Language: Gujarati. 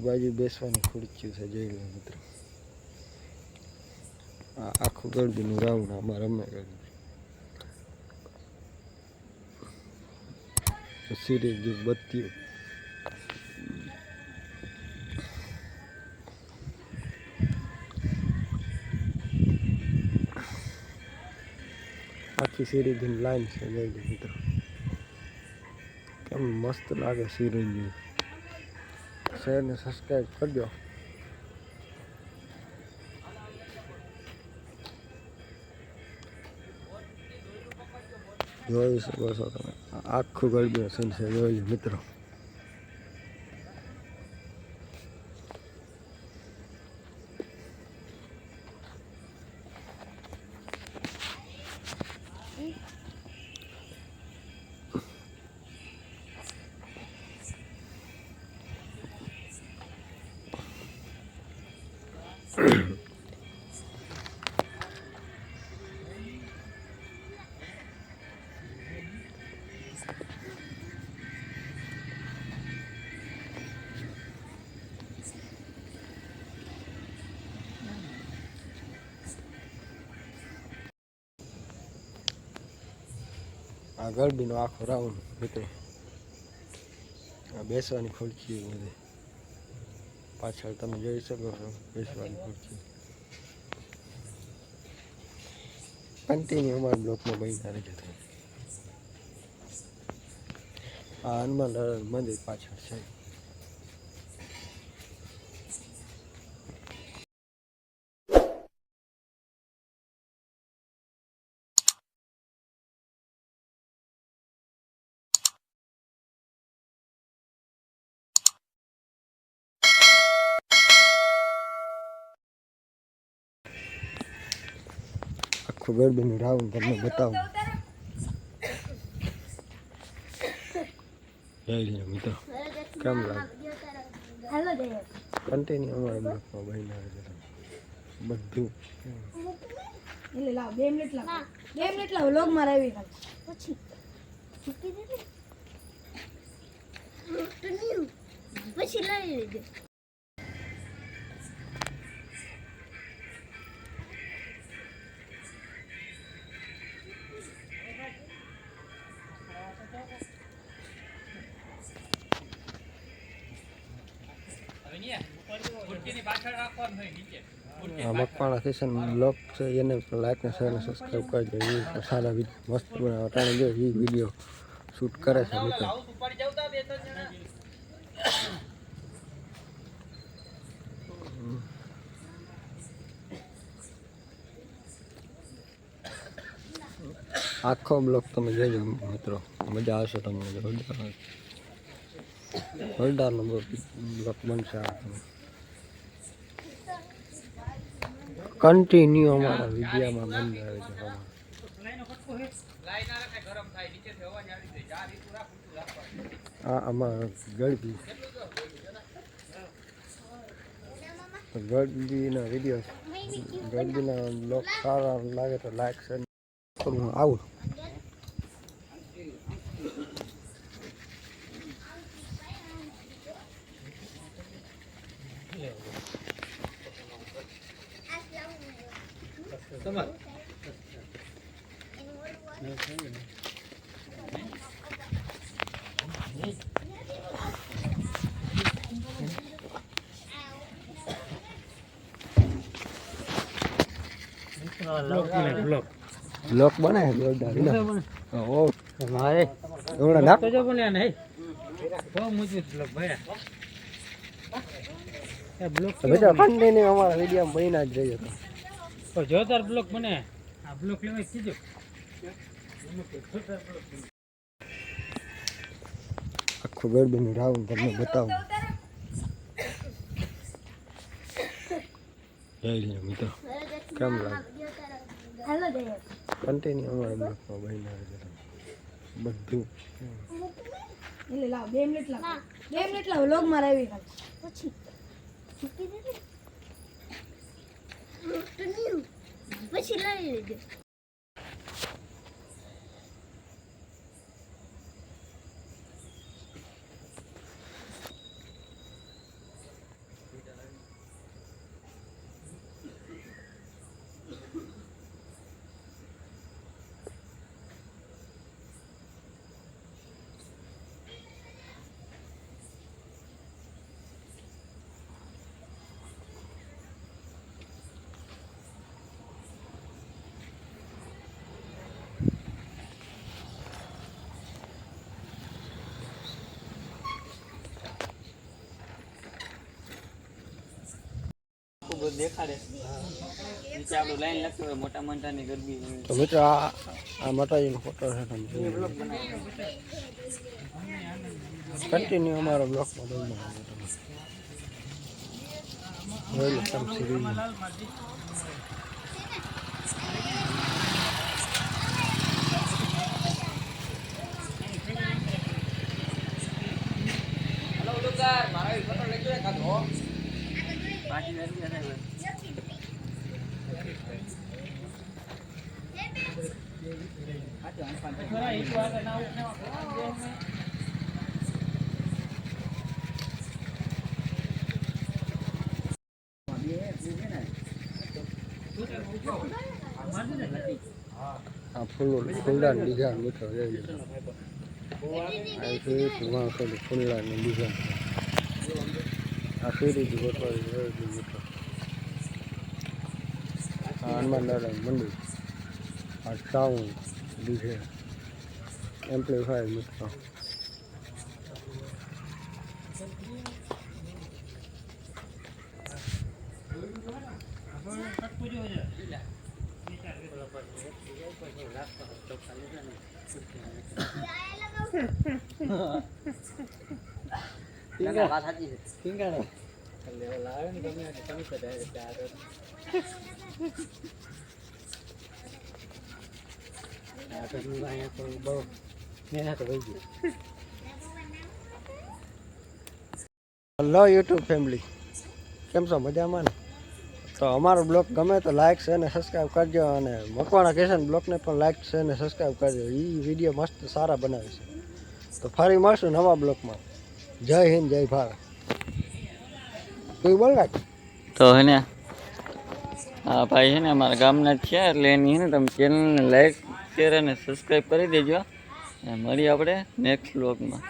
બાજુ બેસવાની ખુરચી છે, જોઈ લો મિત્રો. આ આખું ગરબીનું રાઉન્ડ આમાં રમે ગરબી. સિરીઝ જે બત્તીઓ આખી સિરીઝની લાઈન છે, જોઈ લો મિત્રો. કેમ મસ્ત લાગે સિરીઝ શેરને સબસ્ક્રાઈબ કરજો જોઈ શકો છો તમે. આખું સીન છે જોઈ મિત્રો. આ ગરબીનો આખો રાઉન્ડ મિત્રો આ બેસવાની ખુરચી બધે પાછળ તમે જોઈ શકો છો વિશ્વાની ખુરશી કન્ટિન્યુ અમારા બ્લોકમાં બનતા રહેજો તમે આ હનુમાન મંદિર પાછળ છે. આખું ગરબીનું રાઉન્ડ તમને બતાવું. લો મિત્રો. કેમ લાગે? કન્ટિન્યુ અમારા બ્લોકમાં બધું. એટલે લાવ બે મિનિટ લાવ. બે મિનિટ લાવ લોગમાં આવી ગયો પછી પછી લઈ લેજો. મકવાણા કિશન બ્લોગ છે એને લાઈક ને શેર ને સબસ્ક્રાઈબ કરજો. એ સારા મસ્ત બનાવે અટાણે જો એ વીડિયો શૂટ કરે છે મિત્રો આખો બ્લોગ તમે જોજો મિત્રો. મજા આવશે તમને. હળદાર હળદારનો બ્લોક બનશે આ તમે કન્ટિન્યુ અમારા વિડીયામાં બંધ આવે છે આ અમારા ગળબી ગળબીના વીડિયો ગળબીના બ્લોગ સારા લાગે તો લાઈક શેર કરું આવું બ્લોક બને જોરદાર ઓ મારે એવડા નાખ તો જો બોલ્યા નહીં બહુ મજબૂત બ્લોક ભાઈ એ બ્લોક તો બેટા કન્ટિન્યુ અમારા વિડીયોમાં બન્યા જ રહીએ તો જો જોરદાર બ્લોક બને. આ બ્લોક લેવાય કીધું આખું ગરબીનું રાઉન્ડ તમને બતાવું. લો મિત્રો. કેમ લાગે? કન્ટિન્યુ અમારા બ્લોકમાં બધું. એટલે લાવ બે મિનિટ લાવ. બે મિનિટ લાવ લોગમાં આવી ગયો પછી પછી લઈ લેજો બધું દેખાડે. નીચે લાઈન લખતું હોય, મોટા મોટાની ગરબી તો આ આ માતાજીનો ફોટો છે તમે કન્ટિન્યુ અમારો બ્લોક સિરીઝ પાછી ગરબી હશે હવે. આ ફૂલો ફૂલદાન ડિઝાઇન મીઠો જોઈ છે ધુમા ડિઝાઇન. જોઈ આ હનુમાન દાદાનું મંદિર. આ સાઉન્ડ ડીજે એમ્પ્લીફાયર સાચી છે હલો યુટ્યુબ ફેમિલી કેમ છો? મજામાં ને? તો અમારો બ્લોગ ગમે તો લાઈક છે અને સબસ્ક્રાઈબ કરજો અને મકવાણા કિશન બ્લોગને પણ લાઈક છે અને સબસ્ક્રાઈબ કરજો. એ વીડિયો મસ્ત સારા બનાવે છે. તો ફરી મળશું નવા બ્લોગમાં. જય હિન્દ, જય ભારત. તું બોલ તો હે ને હા ભાઈ છે ને અમારા ગામના છે, એટલે એની છે ને તમે ચેનલને લાઈક શેર અને સબસ્ક્રાઈબ કરી દેજો. અને મળીએ આપણે નેક્સ્ટ વ્લોગમાં